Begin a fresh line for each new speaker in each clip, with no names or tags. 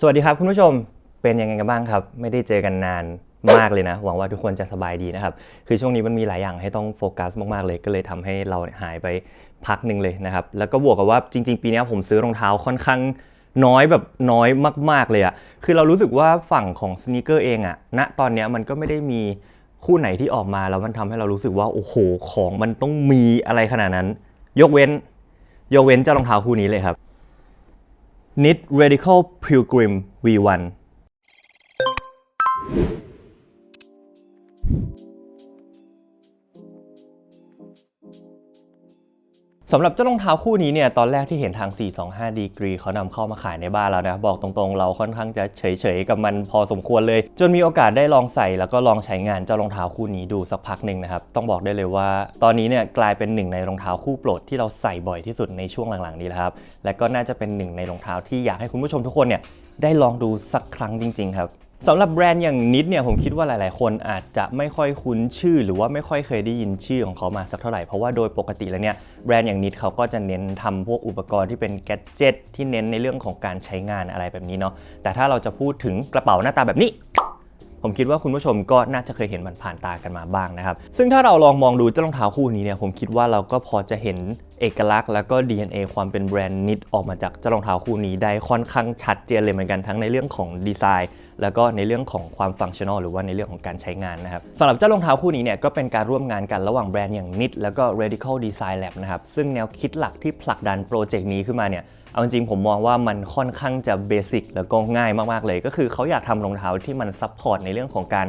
สวัสดีครับคุณผู้ชมเป็นยังไงกันบ้างครับ ไม่ได้เจอกันนานมากเลยนะ หวังว่าทุกคนจะสบายดีนะครับ คือช่วงนี้มันมีหลายอย่างให้ต้องโฟกัสมากๆเลย ก็เลยทำให้เราหายไปพักหนึ่งเลยนะครับ แล้วก็บวกกับว่าจริง ๆ ปีนี้ผมซื้อรองเท้าค่อนข้างน้อยแบบน้อยมาก ๆเลยอะคือเรารู้สึกว่าฝั่งของสน e เกอร์เองอะณตอนนี้มันก็ไม่ได้มีคู่ไหนที่ออกมาแล้วมันทำให้เรารู้สึกว่าโอ้โหของมันต้องมีอะไรขนาดนั้น ยกเว้น ยกเว้นเจ้ารองเท้าคู่นี้เลยครับ Knit Radical Pilgrim V1 สำหรับเจ้ารองเท้าคู่นี้เนี่ยตอนแรกที่เห็นทาง 425 ดีกรีเขานำเข้ามาขายในบ้านแล้วนะ บอกตรงๆ เราค่อนข้างจะเฉยๆ กับมันพอสมควรเลย จนมีโอกาสได้ลองใส่แล้วก็ลองใช้งานเจ้ารองเท้าคู่นี้ดูสักพักหนึ่งนะครับ ต้องบอกได้เลยว่า ตอนนี้เนี่ยกลายเป็นหนึ่งในรองเท้าคู่โปรดที่เราใส่บ่อยที่สุดในช่วงหลังๆนี้แล้วครับและก็น่าจะเป็นหนึ่งในรองเท้าที่อยากให้คุณผู้ชมทุกคนเนี่ยได้ลองดูสักครั้งจริง ๆ ครับ สำหรับแบรนด์อย่างนิดเนี่ยผมคิดว่าหลาย ๆ คนอาจจะไม่ค่อยคุ้นชื่อ หรือว่าไม่ค่อยเคยได้ยินชื่อของเขามาสักเท่าไหร่ เพราะว่าโดยปกติแล้วเนี่ยแบรนด์อย่างนิดเขาก็จะเน้นทำพวกอุปกรณ์ที่เป็นแกดเจิตที่เน้นในเรื่องของการใช้งานอะไรแบบนี้เนาะแต่ถ้าเราจะพูดถึงกระเป๋าหน้าตาแบบนี้ ผมคิดว่าคุณผู้ชมก็น่าจะเคยเห็นมันผ่านตากันมาบ้างนะครับ ซึ่งถ้าเราลองมองดูเจ้ารองเท้าคู่นี้เนี่ยผมคิดว่าเราก็พอจะเห็นเอกลักษณ์แล้วก็ DNA ความเป็นแบรนด์นิดออกมาจากเจ้ารองเท้าคู่นี้ได้ค่อนข้างชัดเจนเลยเหมือนกันทั้งในเรื่องของดีไซน์ แล้วก็ในเรื่องของความฟังชั่นอลหรือว่าในเรื่องของการใช้งานนะครับสำหรับเจ้ารองเท้าคู่นี้เนี่ยก็เป็นการร่วมงานกันระหว่างแบรนด์อย่างนิดแล้วก็ Radical Design Lab นะครับซึ่งแนวคิดหลักที่ผลักดันโปรเจกต์นี้ขึ้นมาเนี่ย เอาจริงผมมองว่ามันค่อนข้างจะเบสิกแล้วก็ง่ายมากๆเลย ก็คือเขาอยากทำรองเท้าที่มันซัพพอร์ตในเรื่องของการ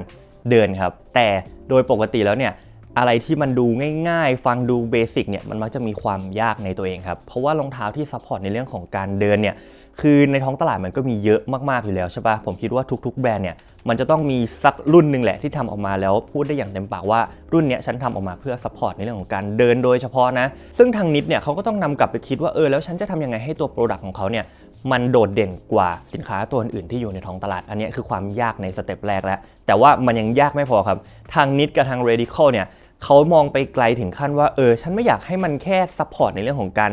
เดินครับ แต่โดยปกติแล้วเนี่ย อะไรที่มันดูง่ายๆ ฟังดูเบสิกเนี่ยมันมักจะมีความยากในตัวเองครับ เพราะว่ารองเท้าที่ซัพพอร์ตในเรื่องของการเดินเนี่ยคือในท้องตลาดมันก็มีเยอะมากๆอยู่แล้วใช่ปะผมคิดว่าทุกๆแบรนด์เนี่ยมันจะต้องมีสักรุ่นหนึ่งแหละที่ทำออกมาแล้วพูดได้อย่างเต็มปากว่ารุ่นเนี้ยฉันทำออกมาเพื่อซัพพอร์ตในเรื่องของการเดินโดยเฉพาะนะ ซึ่งทางนิดเนี่ยเขาก็ต้องนำกลับไปคิดว่าเออแล้วฉันจะทำยังไงให้ตัวโปรดักต์ของเขาเนี่ยมันโดดเด่นกว่าสินค้าตัวอื่นที่อยู่ในท้องตลาด อันนี้คือความยากในสเต็ปแรกแล้วแต่ว่ามันยังยากไม่พอครับ ทางนิดกับทาง Radical เนี่ย เขามองไปไกลถึงขั้นว่าเออฉันไม่อยากให้มันแค่ซัพพอร์ตในเรื่องของการ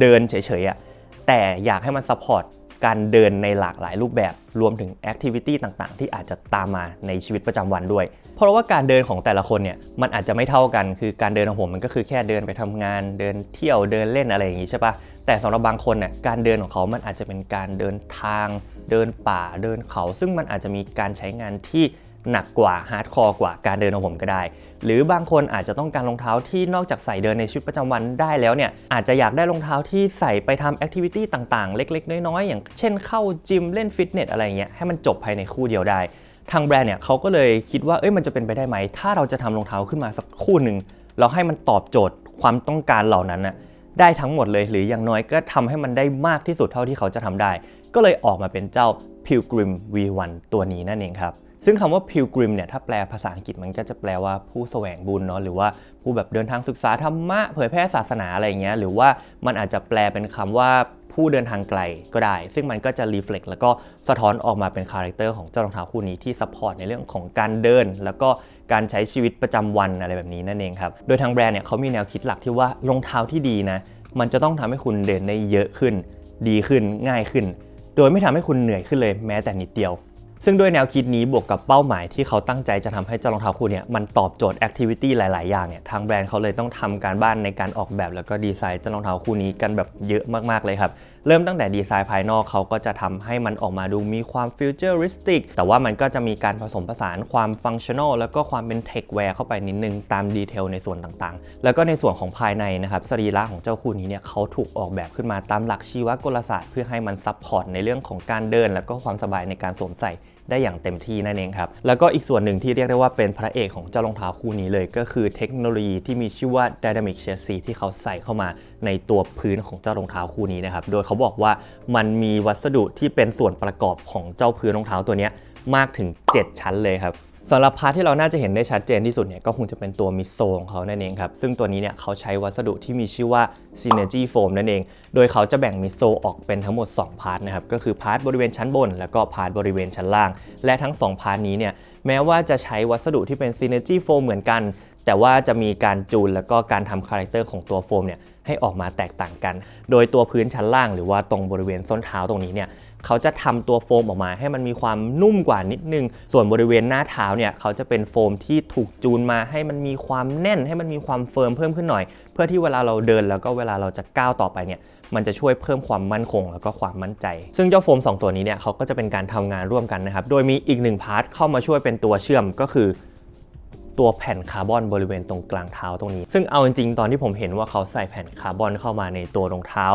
เดินเฉยๆอะแต่อยากให้มันซัพพอร์ตการเดินในหลากหลายรูปแบบรวมถึงแอคทิวิตี้ต่างๆ ที่อาจจะตามมาในชีวิตประจำวันด้วย เพราะว่าการเดินของแต่ละคนเนี่ยมันอาจจะไม่เท่ากัน คือการเดินของผมมันก็คือแค่เดินไปทำงาน เดินเที่ยวเดินเล่นอะไรอย่างงี้ใช่ปะแต่สำหรับบางคนเนี่ยการเดินของเขามันอาจจะเป็นการเดินทาง เดินป่าเดินเขา ซึ่งมันอาจจะมีการใช้งานที่ หนักกว่าฮาร์ดคอร์กว่าการเดินของผมก็ได้ หรือบางคนอาจจะต้องการรองเท้าที่นอกจากใส่เดินในชีวิตประจำวันได้แล้วเนี่ยอาจจะอยากได้รองเท้าที่ใส่ไปทำแอคทิวิตี้ต่างๆ เล็กๆ น้อยๆ อย่างเช่นเข้าจิมเล่นฟิตเนสอะไรเงี้ยให้มันจบภายในคู่เดียวได้ ทางแบรนด์เนี่ยเขาก็เลยคิดว่าเอ้ยมันจะเป็นไปได้ไหม ถ้าเราจะทำรองเท้าขึ้นมาสักคู่หนึ่งเราให้มันตอบโจทย์ความต้องการเหล่านั้นน่ะได้ทั้งหมดเลยหรืออย่างน้อยก็ทำให้มันได้มากที่สุดเท่าที่เขาจะทำได้ ก็เลยออกมาเป็นเจ้า Pilgrim V1 ตัวนี้นั่นเองครับ ซึ่งคำว่า pilgrim เนี่ยถ้าแปลภาษาอังกฤษมันก็จะแปลว่าผู้แสวงบุญเนาะหรือว่าผู้แบบเดินทางศึกษาธรรมะเผยแพร่ศาสนาอะไรเงี้ยหรือว่ามันอาจจะแปลเป็นคำว่าผู้เดินทางไกลก็ได้ ซึ่งมันก็จะ reflect แล้วก็สะท้อนออกมาเป็นคาแรคเตอร์ของเจ้ารองเท้าคู่นี้ที่ support ในเรื่องของการเดิน แล้วก็การใช้ชีวิตประจำวันอะไรแบบนี้นั่นเองครับ โดยทางแบรนด์เนี่ยเขามีแนวคิดหลักที่ว่ารองเท้าที่ดีนะ มันจะต้องทำให้คุณเดินได้เยอะขึ้น ดีขึ้นง่ายขึ้น โดยไม่ทำให้คุณเหนื่อยขึ้นเลยแม้แต่นิดเดียว ซึ่งด้วยแนวคิดนี้บวกกับเป้าหมายที่เขาตั้งใจจะทำให้เจ้ารองเท้าคู่นี่ยมันตอบโจทย์แอคทิวิตี้หลาย ๆ อย่างเนี่ยทางแบรนด์เขาเลยต้องทำการบ้านในการออกแบบแล้วก็ดีไซน์เจ้ารองเท้าคู่นี้กันแบบเยอะมาก ๆ เลยครับ เริ่มตั้งแต่ดีไซน์ภายนอกเขาก็จะทำให้มันออกมาดูมีความฟิวเจอริสติกแต่ว่ามันก็จะมีการผสมผสานความฟังชั่นอลแล้วก็ความเป็นเทคแวร์เข้าไปนิดนึงตามดีเทลในส่วนต่าง ๆ แล้วก็ในส่วนของภายในนะครับสรีระของเจ้าคู่นี้เนี่ยเขาถูกออกแบบขึ้นมาตามหลักชีวกลศาสตร์ เพื่อให้มันซัพพอร์ตในเรื่องของการเดิน แล้วก็ความสบายในการสวมใส่ ได้อย่างเต็มที่นั่นเองครับ แล้วก็อีกส่วนหนึ่งที่เรียกได้ว่าเป็นพระเอกของเจ้ารองเท้าคู่นี้เลย ก็คือเทคโนโลยีที่มีชื่อว่า Dynamic Chassis ที่เขาใส่เข้ามาในตัวพื้นของเจ้ารองเท้าคู่นี้นะครับ โดยเขาบอกว่ามันมีวัสดุที่เป็นส่วนประกอบของเจ้าพื้นรองเท้าตัวนี้มากถึง 7 ชั้นเลยครับ สำหรับพาร์ทที่เราน่าจะเห็นได้ชัดเจนที่สุดเนี่ยก็คงจะเป็นตัวมิโซของเขานั่นเองครับ ซึ่งตัวนี้เนี่ยเขาใช้วัสดุที่มีชื่อว่า Synergy Foam นั่นเอง โดยเขาจะแบ่งมิโซออกเป็นทั้งหมด 2 พาร์ทนะครับ ก็คือพาร์ทบริเวณชั้นบน แล้วก็พาร์ทบริเวณชั้นล่าง และทั้ง 2 พาร์ทนี้เนี่ยแม้ว่าจะใช้วัสดุที่เป็น Synergy Foam เหมือนกัน แต่ว่าจะมีการจูนแล้วก็การทำคาแรคเตอร์ของตัวโฟมเนี่ย ให้ออกมาแตกต่างกัน โดยตัวพื้นชั้นล่างหรือว่าตรงบริเวณส้นเท้าตรงนี้เนี่ยเขาจะทำตัวโฟมออกมาให้มันมีความนุ่มกว่านิดนึง ส่วนบริเวณหน้าเท้าเนี่ยเขาจะเป็นโฟมที่ถูกจูนมาให้มันมีความแน่น ให้มันมีความเฟิร์มเพิ่มขึ้นหน่อย เพื่อที่เวลาเราเดินแล้วก็เวลาเราจะก้าวต่อไปเนี่ยมันจะช่วยเพิ่มความมั่นคงแล้วก็ความมั่นใจ ซึ่งเจ้าโฟม 2 ตัวนี้เนี่ยเขาก็จะเป็นการทำงานร่วมกันนะครับ โดยมีอีกหนึ่งพาร์ทเข้ามาช่วยเป็นตัวเชื่อมก็คือ ตัวแผ่นคาร์บอนบริเวณตรงกลางเท้าตรงนี้ ซึ่งเอาจริงๆตอนที่ผมเห็นว่าเขาใส่แผ่นคาร์บอนเข้ามาในตัวรองเท้า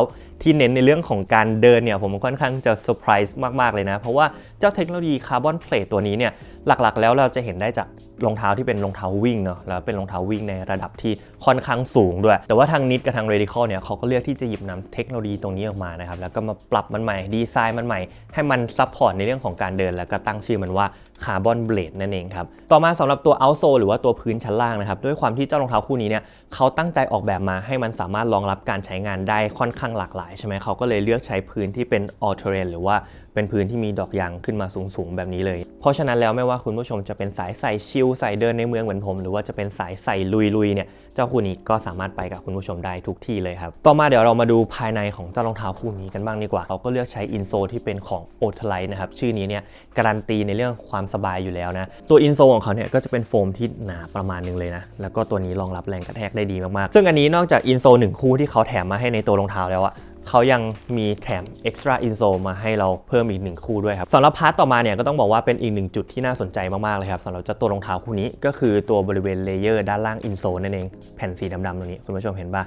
ที่เน้นในเรื่องของการเดินเนี่ยผมค่อนข้างจะเซอร์ไพรส์มากๆเลยนะ เพราะว่าเจ้าเทคโนโลยีคาร์บอนเพลทตัวนี้เนี่ยหลักๆ แล้วเราจะเห็นได้จากรองเท้าที่เป็นรองเท้าวิ่งเนาะแล้วเป็นรองเท้าวิ่งในระดับที่ ค่อนข้างสูงด้วย แต่ว่าทางนิดกับทาง Radical เนี่ยเขาก็เลือกที่จะหยิบนำเทคโนโลยีตรงนี้ออกมานะครับแล้วก็มาปรับมันใหม่ดีไซน์มันใหม่ ให้มันซัพพอร์ตในเรื่องของการเดิน แล้วก็ตั้งชื่อมันว่าคาร์บอนเบลดนั่นเองครับ ต่อมาสำหรับตัวเอาโซหรือว่าตัวพื้นชั้นล่างนะครับ ด้วยความที่เจ้ารองเท้าคู่นี้เนี่ยเขาตั้งใจออกแบบมาให้มันสามารถรองรับการใช้งานได้ค่อนข้างหลากหลายใช่ไหมเขาก็เลยเลือกใช้พื้นที่เป็น all terrain หรือว่าเป็นพื้นที่มีดอกยางขึ้นมาสูงๆ แบบนี้เลย เพราะฉะนั้นแล้วไม่ว่าคุณผู้ชมจะเป็นสายใส่ชิลใส่เดินในเมืองเหมือนผม หรือว่าจะเป็นสายใส่ลุยๆเนี่ยเจ้าคู่นี้ก็สามารถไปกับคุณผู้ชมได้ทุกที่เลยครับ ต่อมาเดี๋ยวเรามาดูภายในของเจ้ารองเท้าคู่นี้กันบ้างดีกว่าเขาก็เลือกใช้อินโซที่เป็นของ o t l i t e นะครับชื่อนี้เนี่ยการันตีในเรื่องความสบายอยู่แล้วนะตัวอินโซของเขาเนี่ยก็จะเป็นโฟมที่หนาประมาณหนึงเลยนะแล้วก็ตัวนี้รองรับแรงกระแทกได้ดีมากๆ ซึ่งอันนี้นอกจากอินโซหนึ่งคู่ที่เขาแถมมาให้ในตัวรองเท้าแล้วอะ เขายังมีแถม extra insole มาให้เราเพิ่มอีกหนึ่งคู่ด้วยครับสำหรับพาร์ตต่อมาเนี่ยก็ต้องบอกว่าเป็นอีกหนึ่งจุดที่น่าสนใจมาก ๆ เลยครับสำหรับเจ้าตัวรองเท้าคู่นี้ก็คือตัวบริเวณเลเยอร์ด้านล่าง insole นั่นเอง แผ่นสีดำๆตรงนี้คุณผู้ชมเห็นปะ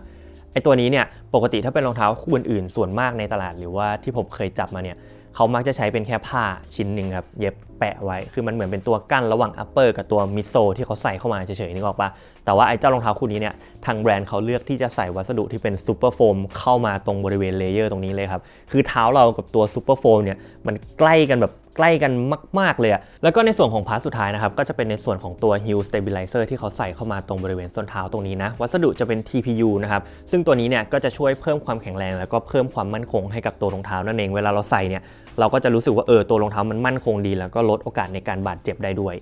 ไอตัวนี้เนี่ยปกติถ้าเป็นรองเท้าคู่อื่นๆส่วนมากในตลาด หรือว่าที่ผมเคยจับมาเนี่ยเขามักจะใช้เป็นแค่ผ้าชิ้นหนึ่งครับเย็บแปะไว้ คือมันเหมือนเป็นตัวกั้นระหว่าง upper กับตัว mid sole ที่เขาใส่เข้ามาเฉยๆนึกออกปะแต่ว่าไอ้เจ้ารองเท้าคู่นี้เนี่ยทางแบรนด์เขาเลือกที่จะใส่วัสดุที่เป็นซูเปอร์โฟมเข้ามาตรงบริเวณเลเยอร์ตรงนี้เลยครับ คือเท้าเรากับตัวซูเปอร์โฟมเนี่ยมันใกล้กันแบบใกล้กันมาก ๆ เลยอะแล้วก็ในส่วนของพาร์ทสุดท้ายนะครับ ก็จะเป็นในส่วนของตัว heel stabilizer ที่เขาใส่เข้ามาตรงบริเวณส้นเท้าตรงนี้นะ วัสดุจะเป็น TPU นะครับ ซึ่งตัวนี้เนี่ยก็จะช่วยเพิ่มความแข็งแรง แล้วก็เพิ่มความมั่นคงให้กับตัวรองเท้านั่นเอง เวลาเราใส่เนี่ย เราก็จะรู้สึกว่าเออตัวรองเท้ามันมั่นคงดี แล้วก็ลดโอกาสในการบาดเจ็บได้ด้วย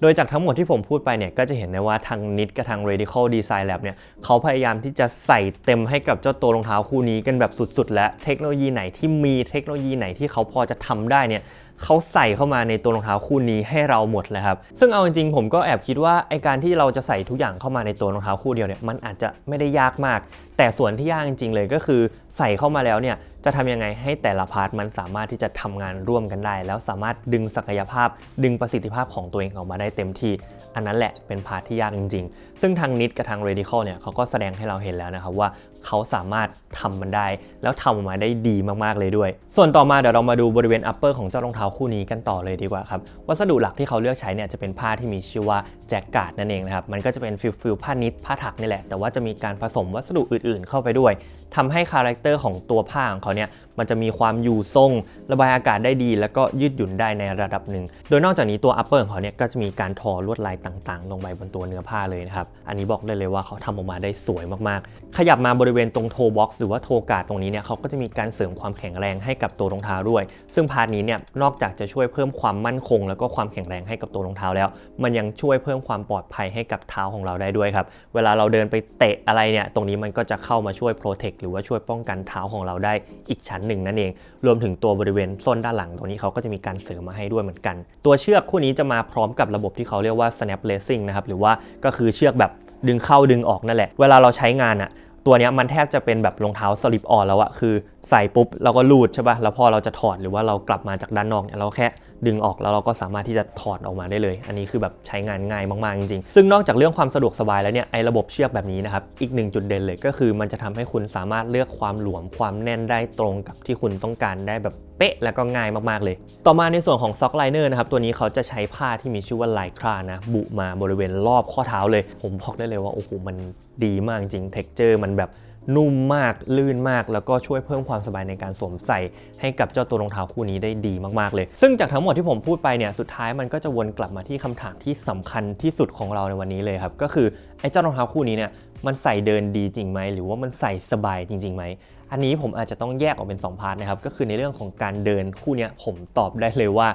โดยจากทั้งหมดที่ผมพูดไปเนี่ยก็จะเห็นได้ว่าทางนิดกับทาง Radical Design Lab เนี่ยเขาพยายามที่จะใส่เต็มให้กับเจ้าตัวรองเท้าคู่นี้กันแบบสุดๆ และเทคโนโลยีไหนที่มีเทคโนโลยีไหนที่เขาพอจะทำได้เนี่ยเขาใส่เข้ามาในตัวรองเท้าคู่นี้ให้เราหมดเลยครับ ซึ่งเอาจริงๆผมก็แอบคิดว่าไอการที่เราจะใส่ทุกอย่างเข้ามาในตัวรองเท้าคู่เดียวเนี่ยมันอาจจะไม่ได้ยากมาก แต่ส่วนที่ยากจริงๆเลยก็คือใส่เข้ามาแล้วเนี่ย จะทำยังไงให้แต่ละพาร์ทมันสามารถที่จะทำงานร่วมกันได้ แล้วสามารถดึงศักยภาพ ดึงประสิทธิภาพของตัวเองออกมาได้เต็มที่ อันนั้นแหละเป็นพาร์ทที่ยากจริง ๆ ซึ่งทางนิดกับทาง Radical เนี่ยเขาก็แสดงให้เราเห็นแล้วนะครับว่าเขาสามารถทำมันได้ แล้วทำออกมาได้ดีมากๆเลยด้วย ส่วนต่อมาเดี๋ยวเรามาดูบริเวณ upper ของเจ้ารองเท้าคู่นี้กันต่อเลยดีกว่าครับวัสดุหลักที่เขาเลือกใช้เนี่ยจะเป็นผ้าที่มีชื่อว่าแจ็คการ์ดนั่นเองนะครับมันก็จะเป็นฟิลฟิลผ้านิดผ้าถักนี่แหละแต่ว่าจะมีการผสมวัสดุอื่น ๆ เข้าไปด้วยทำให้คาแรคเตอร์ของตัวผ้าของเขาเนี่ยมันจะมีความอยู่ทรง ระบายอากาศได้ดี แล้วก็ยืดหยุ่นได้ในระดับหนึ่ง โดยนอกจากนี้ตัว upper ของเขาเนี่ยก็จะมีการทอลวดลายต่างๆ ลงไปบนตัวเนื้อผ้าเลยนะครับ อันนี้บอกได้เลยว่าเขาทำออกมาได้สวยมากๆ ขยับมาบริเวณตรงโทบ็อกซ์หรือว่าโทกาดตรงนี้เนี่ยเขาก็จะมีการเสริมความแข็งแรงให้กับตัวรองเท้าด้วย ซึ่งพาร์ทนี้เนี่ยนอกจากจะช่วยเพิ่มความมั่นคง แล้วก็ความแข็งแรงให้กับตัวรองเท้าแล้ว มันยังช่วยเพิ่มความปลอดภัยให้กับเท้าของเราได้ด้วยครับ เวลาเราเดินไปเตะอะไรเนี่ย ตรงนี้มันก็จะเข้ามาช่วยโปรเทคหรือว่าช่วยป้องกันเท้าของเราได้อีกชั้นหนึ่งนั่นเอง รวมถึงตัวบริเวณส้นด้านหลังตรงนี้เขาก็จะมีการเสริมมาให้ด้วยเหมือนกัน ตัวเชือกคู่นี้จะมาพร้อมกับระบบที่เขาเรียกว่า snap lacing นะครับหรือว่าก็คือเชือกแบบดึงเข้าดึงออกนั่นแหละ เวลาเราใช้งานอะตัวนี้มันแทบจะเป็นแบบรองเท้าสลิปออนแล้วอะคือ ใส่ปุ๊บเราก็ลูดใช่ปะ่ะ แล้วพอเราจะถอดหรือว่าเรากลับมาจากด้านนอกเนี่ยเราแค่ดึงออกแล้วเราก็สามารถที่จะถอดออกมาได้เลย อันนี้คือแบบใช้งานง่ายมากๆจริงๆ ซึ่งนอกจากเรื่องความสะดวกสบายแล้วเนี่ยไอ้ระบบเชือกแบบนี้นะครับ อีกหนึ่งจุดเด่นเลยก็คือมันจะทำให้คุณสามารถเลือกความหลวมความแน่นได้ตรงกับที่คุณต้องการได้แบบเป๊ะแล้วก็ง่ายมากๆเลย ต่อมาในส่วนของซ็อกไลเนอร์นะครับ ตัวนี้เขาจะใช้ผ้าที่มีชื่อว่าไลครานะ บุมาบริเวณรอบข้อเท้าเลย ผมบอกได้เลยว่าโอ้โหมันดีมากจริงเท็กเจอร์มันแบบ นุ่มมากลื่นมาก แล้วก็ช่วยเพิ่มความสบายในการสวมใส่ให้กับเจ้าตัวรองเท้าคู่นี้ได้ดีมากๆเลย ซึ่งจากทั้งหมดที่ผมพูดไปเนี่ยสุดท้ายมันก็จะวนกลับมาที่คำถามที่สำคัญที่สุดของเราในวันนี้เลยครับก็คือไอ้เจ้ารองเท้าคู่นี้เนี่ยมันใส่เดินดีจริงไหมหรือว่ามันใส่สบายจริงๆไหมอันนี้ผมอาจจะต้องแยกออกเป็น2พาร์ทนะครับก็คือในเรื่องของการเดินคู่นี้ผมตอบได้เลยว่า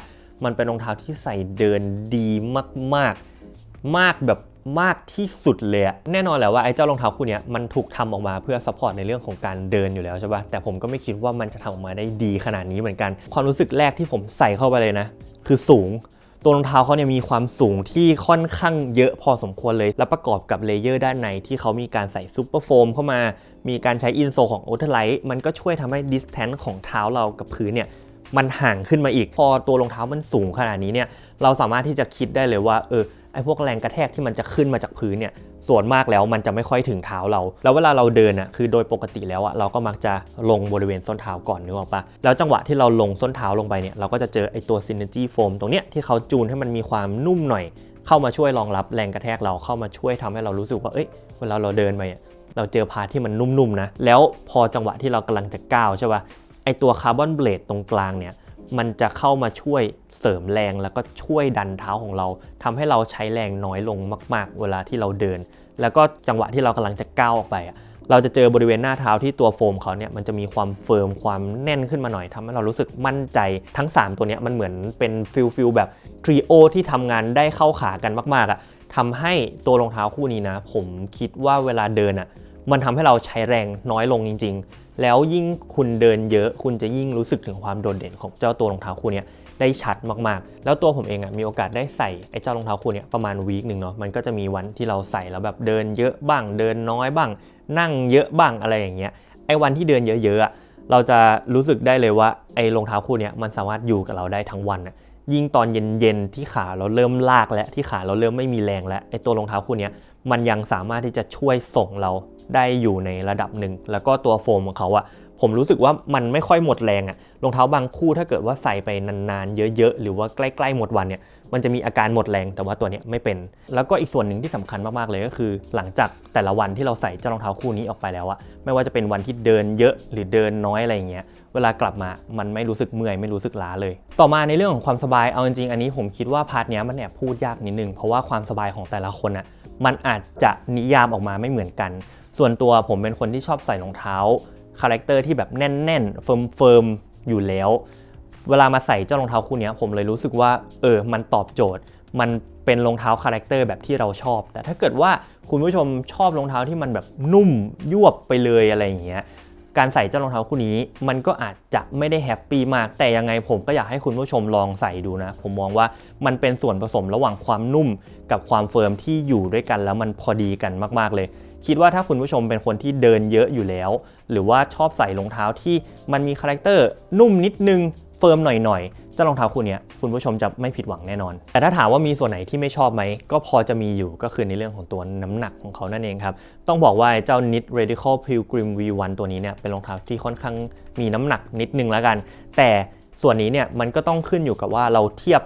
มันเป็นรองเท้าที่ใส่เดินดีมากๆ มากแบบ มากที่สุดเลยแน่นอนแหละว่าไอ้เจ้ารองเท้าคู่นี้มันถูกทำออกมาเพื่อซัพพอร์ตในเรื่องของการเดินอยู่แล้วใช่ปะแต่ผมก็ไม่คิดว่ามันจะทำออกมาได้ดีขนาดนี้เหมือนกัน ความรู้สึกแรกที่ผมใส่เข้าไปเลยนะ คือสูงตัวรองเท้าเขาเนี่ยมีความสูงที่ค่อนข้างเยอะพอสมควรเลย และประกอบกับเลเยอร์ด้านในที่เขามีการใส่ซูเปอร์โฟมเข้ามา มีการใช้อินโซของโอเทอร์ไลท์มันก็ช่วยทำให้ดิสแทนของเท้าเรากับพื้นเนี่ยมันห่างขึ้นมาอีก พอตัวรองเท้ามันสูงขนาดนี้เนี่ยเราสามารถที่จะคิดได้เลยว่าเออ อ้พวกแรงกระแทกที่มันจะขึ้นมาจากพื้นเนี่ยส่วนมากแล้วมันจะไม่ค่อยถึงเท้าเรา แล้วเวลาเราเดินอะคือโดยปกติแล้วอะเราก็มักจะลงบริเวณส้นเท้าก่อนนึกออกปะแล้วจังหวะที่เราลงส้นเท้าลงไปเนี่ยเราก็จะเจอไอ้ตัว Synergy Foam ตรงเนี้ยที่เขาจูนให้มันมีความนุ่มหน่อย เข้ามาช่วยรองรับแรงกระแทกเราเข้ามาช่วยทำให้เรารู้สึกว่าเอ้ยเวลาเราเดินไปเนี่ยเราเจอพาที่มันนุ่มๆนะแล้วพอจังหวะที่เรากำลังจะก้าวใช่ปะไอตัวคาร์บอนเบลดตรงกลางเนี่ย มันจะเข้ามาช่วยเสริมแรงแล้วก็ช่วยดันเท้าของเราทำให้เราใช้แรงน้อยลงมาก ๆ เวลาที่เราเดิน แล้วก็จังหวะที่เรากำลังจะก้าวออกไปเราจะเจอบริเวณหน้าเท้าที่ตัวโฟมเขาเนี่ยมันจะมีความเฟิร์มความแน่นขึ้นมาหน่อยทำให้เรารู้สึกมั่นใจทั้ง 3 ตัวเนี้ยมันเหมือนเป็นฟิลฟิลแบบทริโอที่ทำงานได้เข้าขากันมากๆอะทำให้ตัวรองเท้าคู่นี้นะ ผมคิดว่าเวลาเดินอะมันทำให้เราใช้แรงน้อยลงจริง ๆ แล้วยิ่งคุณเดินเยอะ คุณจะยิ่งรู้สึกถึงความโดดเด่นของเจ้าตัวรองเท้าคู่นี้ได้ชัดมากๆ แล้วตัวผมเองอะมีโอกาสได้ใส่ไอ้เจ้ารองเท้าคู่นี้ประมาณวีคหนึ่งเนาะมันก็จะมีวันที่เราใส่แล้วแบบเดินเยอะบ้าง เดินน้อยบ้าง นั่งเยอะบ้างอะไรอย่างเงี้ยไอ้วันที่เดินเยอะๆอะเราจะรู้สึกได้เลยว่าไอ้รองเท้าคู่นี้มันสามารถอยู่กับเราได้ทั้งวันอะ ยิ่งตอนเย็นๆที่ขาเราเริ่มลากและที่ขาเราเริ่มไม่มีแรงแล้วไอ้ตัวรองเท้าคู่นี้มันยังสามารถที่จะช่วยส่งเราได้อยู่ในระดับหนึ่ง แล้วก็ตัวโฟมของเขาอะผมรู้สึกว่ามันไม่ค่อยหมดแรงอะรองเท้าบางคู่ถ้าเกิดว่าใส่ไปนานๆ เยอะๆ หรือว่าใกล้ๆหมดวันเนี่ย มันจะมีอาการหมดแรงแต่ว่าตัวเนี้ยไม่เป็น แล้วก็อีกส่วนหนึ่งที่สำคัญมากๆเลยก็คือ หลังจากแต่ละวันที่เราใส่เจ้ารองเท้าคู่นี้ออกไปแล้วอะไม่ว่าจะเป็นวันที่เดินเยอะหรือเดินน้อยอะไรอย่างเงี้ยเวลากลับมามันไม่รู้สึกเมื่อยไม่รู้สึกล้าเลย ต่อมาในเรื่องของความสบายเอาจริงๆอันนี้ผมคิดว่าพาร์ทเนี้ยมันแอบพูดยากนิดนึงเพราะว่าความสบายของแต่ละคนอะมันอาจจะนิยามออกมาไม่เหมือนกัน ส่วนตัวผมเป็นคนที่ชอบใส่รองเท้าคาแรคเตอร์ที่แบบแน่นๆเฟิร์มๆอยู่แล้ว เวลามาใส่เจ้ารองเท้าคู่นี้ผมเลยรู้สึกว่าเออมันตอบโจทย์ มันเป็นรองเท้าคาแรคเตอร์แบบที่เราชอบ แต่ถ้าเกิดว่าคุณผู้ชมชอบรองเท้าที่มันแบบนุ่มยวบไปเลยอะไรอย่างเงี้ยการใส่เจ้ารองเท้าคู่นี้ มันก็อาจจะไม่ได้แฮปปี้มาก แต่ยังไงผมก็อยากให้คุณผู้ชมลองใส่ดูนะ ผมมองว่ามันเป็นส่วนผสมระหว่างความนุ่มกับความเฟิร์มที่อยู่ด้วยกันแล้วมันพอดีกันมากๆเลย คิดว่าถ้าคุณผู้ชมเป็นคนที่เดินเยอะอยู่แล้ว หรือว่าชอบใส่รองเท้าที่มันมีคาแรคเตอร์นุ่มนิดนึง เฟิร์มหน่อยๆเจ้ารองเท้าคู่เนี้ยคุณผู้ชมจะไม่ผิดหวังแน่นอน แต่ถ้าถามว่ามีส่วนไหนที่ไม่ชอบไหม ก็พอจะมีอยู่ก็คือในเรื่องของตัวน้ำหนักของเขานั่นเองครับ ต้องบอกว่าเจ้า Nit Radical Pilgrim V1 ตัวนี้เนี่ยเป็นรองเท้าที่ค่อนข้างมีน้ำหนักนิดนึงแล้วกัน แต่ส่วนนี้เนี่ยมันก็ต้องขึ้นอยู่กับว่าเราเทียบ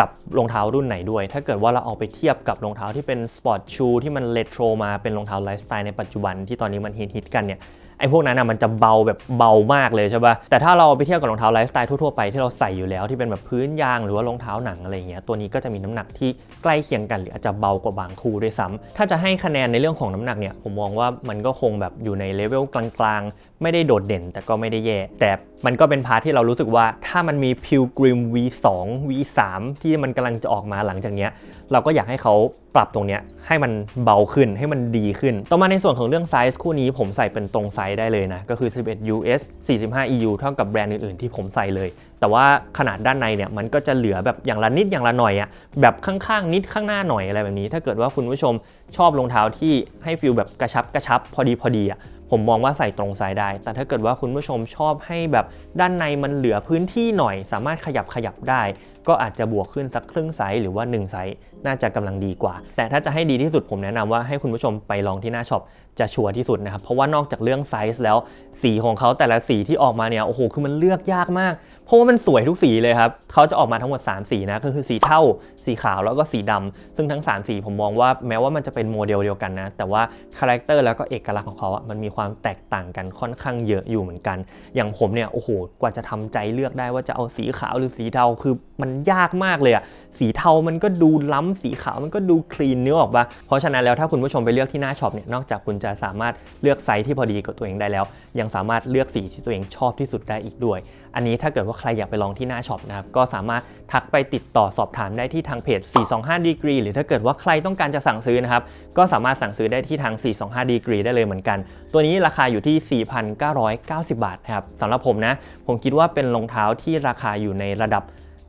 กับรองเท้ารุ่นไหนด้วย ถ้าเกิดว่าเราเอาไปเทียบกับรองเท้าที่เป็นสปอร์ตชูที่มันเลโทรมาเป็นรองเท้าไลฟ์สไตล์ในปัจจุบันที่ตอนนี้มันฮิตๆกันเนี่ย ไอ้พวกนั้นอะมันจะเบาแบบเบามากเลยใช่ป่ะแต่ถ้าเราไปเทียบกับรองเท้าไลฟ์สไตล์ทั่วๆไปที่เราใส่อยู่แล้วที่เป็นแบบพื้นยางหรือว่ารองเท้าหนังอะไรเงี้ยตัวนี้ก็จะมีน้ำหนักที่ใกล้เคียงกันหรืออาจจะเบากว่าบางคู่ด้วยซ้ำถ้าจะให้คะแนนในเรื่องของน้ำหนักเนี่ยผมมองว่ามันก็คงแบบอยู่ในเลเวลกลางๆ ไม่ได้โดดเด่นแต่ก็ไม่ได้แย่ แต่มันก็เป็นพาร์ทที่เรารู้สึกว่าถ้ามันมี Pilgrim V2 V3 ที่มันกำลังจะออกมาหลังจากเนี้ยเราก็อยากให้เขา ปรับตรงเนี้ยให้มันเบาขึ้นให้มันดีขึ้น ต่อมาในส่วนของเรื่องไซส์คู่นี้ผมใส่เป็นตรงไซส์ได้เลยนะ ก็คือ 11 US 45 EU เท่ากับแบรนด์อื่น ๆ ที่ผมใส่เลย แต่ว่าขนาดด้านในเนี่ยมันก็จะเหลือแบบอย่างละนิดอย่างละหน่อยอะแบบข้างๆ นิดข้างหน้าหน่อยอะไรแบบนี้ ถ้าเกิดว่าคุณผู้ชมชอบรองเท้าที่ให้ฟิลแบบกระชับกระชับพอดีพอดีอะผมมองว่าใส่ตรงไซส์ได้ แต่ถ้าเกิดว่าคุณผู้ชมชอบให้แบบด้านในมันเหลือพื้นที่หน่อย สามารถขยับขยับได้ ก็อาจจะบวกขึ้นสักครึ่งไซส์หรือว่า1ไซส์ น่าจะกำลังดีกว่า แต่ถ้าจะให้ดีที่สุดผมแนะนำว่าให้คุณผู้ชมไปลองที่หน้าช็อปจะชัวร์ที่สุดนะครับ เพราะว่านอกจากเรื่องไซส์แล้วสีของเขาแต่ละสีที่ออกมาเนี่ยโอ้โหคือมันเลือกยากมากเพราะว่ามันสวยทุกสีเลยครับเขาจะออกมาทั้งหมด 3 สีนะก็คือสีเทาสีขาวแล้วก็สีดำซึ่งทั้ง 3 สีผมมองว่าแม้ว่ามันจะเป็นโมเดลเดียวกันนะ แต่ว่าคาแรคเตอร์แล้วก็เอกลักษณ์ของเขาอะมันมีความแตกต่างกันค่อนข้างเยอะอยู่เหมือนกัน อย่างผมเนี่ยโอ้โหกว่าจะทำใจเลือกได้ว่าจะเอาสีขาวหรือสีเทาคือมันยากมากเลยอะสีเทามันก็ดูล้ำสีขาวมันก็ดูคลีนเนื้อออกปะเพราะฉะนั้นแล้วถ้าคุณผู้ชมไปเลือกที่หน้าช็อปเนี่ยนอกจากคุณจะสามารถเลือกไซส์ที่พอดีกับตัวเองได้แล้ว ยังสามารถเลือกสีที่ตัวเองชอบที่สุดได้อีกด้วย อันนี้ถ้าเกิดว่าใครอยากไปลองที่หน้าช็อปนะครับก็สามารถทักไปติดต่อสอบถามได้ที่ทางเพจ 425 degree หรือถ้าเกิดว่าใครต้องการจะสั่งซื้อนะครับก็สามารถสั่งซื้อได้ที่ทาง 425 degree ได้เลยเหมือนกัน ตัวนี้ราคาอยู่ที่ 4,990 บาทนะครับสำหรับผมนะผมคิดว่าเป็นรองเท้าที่ราคาอยู่ในระดับ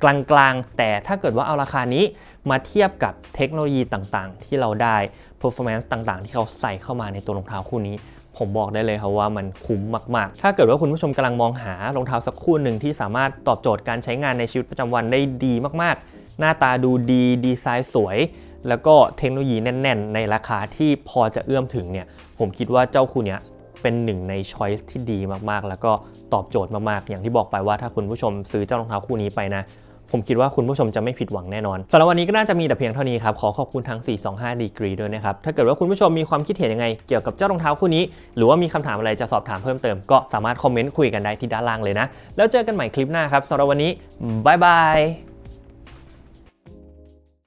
กลางๆ แต่ถ้าเกิดว่าเอาราคานี้มาเทียบกับเทคโนโลยีต่างๆ ที่เราได้ performance ต่างๆ ที่เขาใส่เข้ามาในตัวรองเท้าคู่นี้ ผมบอกได้เลยครับว่ามันคุ้มมาก ๆ ถ้าเกิดว่าคุณผู้ชมกำลังมองหารองเท้าสักคู่หนึ่งที่สามารถตอบโจทย์การใช้งานในชีวิตประจำวันได้ดีมาก ๆ หน้าตาดูดีดีไซน์สวย แล้วก็เทคโนโลยีแน่น ๆ ในราคาที่พอจะเอื้อมถึงเนี่ยผมคิดว่าเจ้าคู่เนี้ยเป็นหนึ่งในช้อยส์ที่ดีมากๆ แล้วก็ตอบโจทย์มากๆ อย่างที่บอกไปว่าถ้าคุณผู้ชมซื้อเจ้ารองเท้าคู่นี้ไปนะ ผมคิดว่าคุณผู้ชมจะไม่ผิดหวังแน่นอนสำหรับวันนี้ก็น่าจะมีแต่เพียงเท่านี้ครับ ขอขอบคุณทั้ง 425 ดีกรีด้วยนะครับ ถ้าเกิดว่าคุณผู้ชมมีความคิดเห็นยังไงเกี่ยวกับเจ้ารองเท้าคู่นี้ หรือว่ามีคำถามอะไรจะสอบถามเพิ่มเติมก็สามารถคอมเมนต์คุยกันได้ที่ด้านล่างเลยนะ แล้วเจอกันใหม่คลิปหน้าครับสำหรับวันนี้บายบาย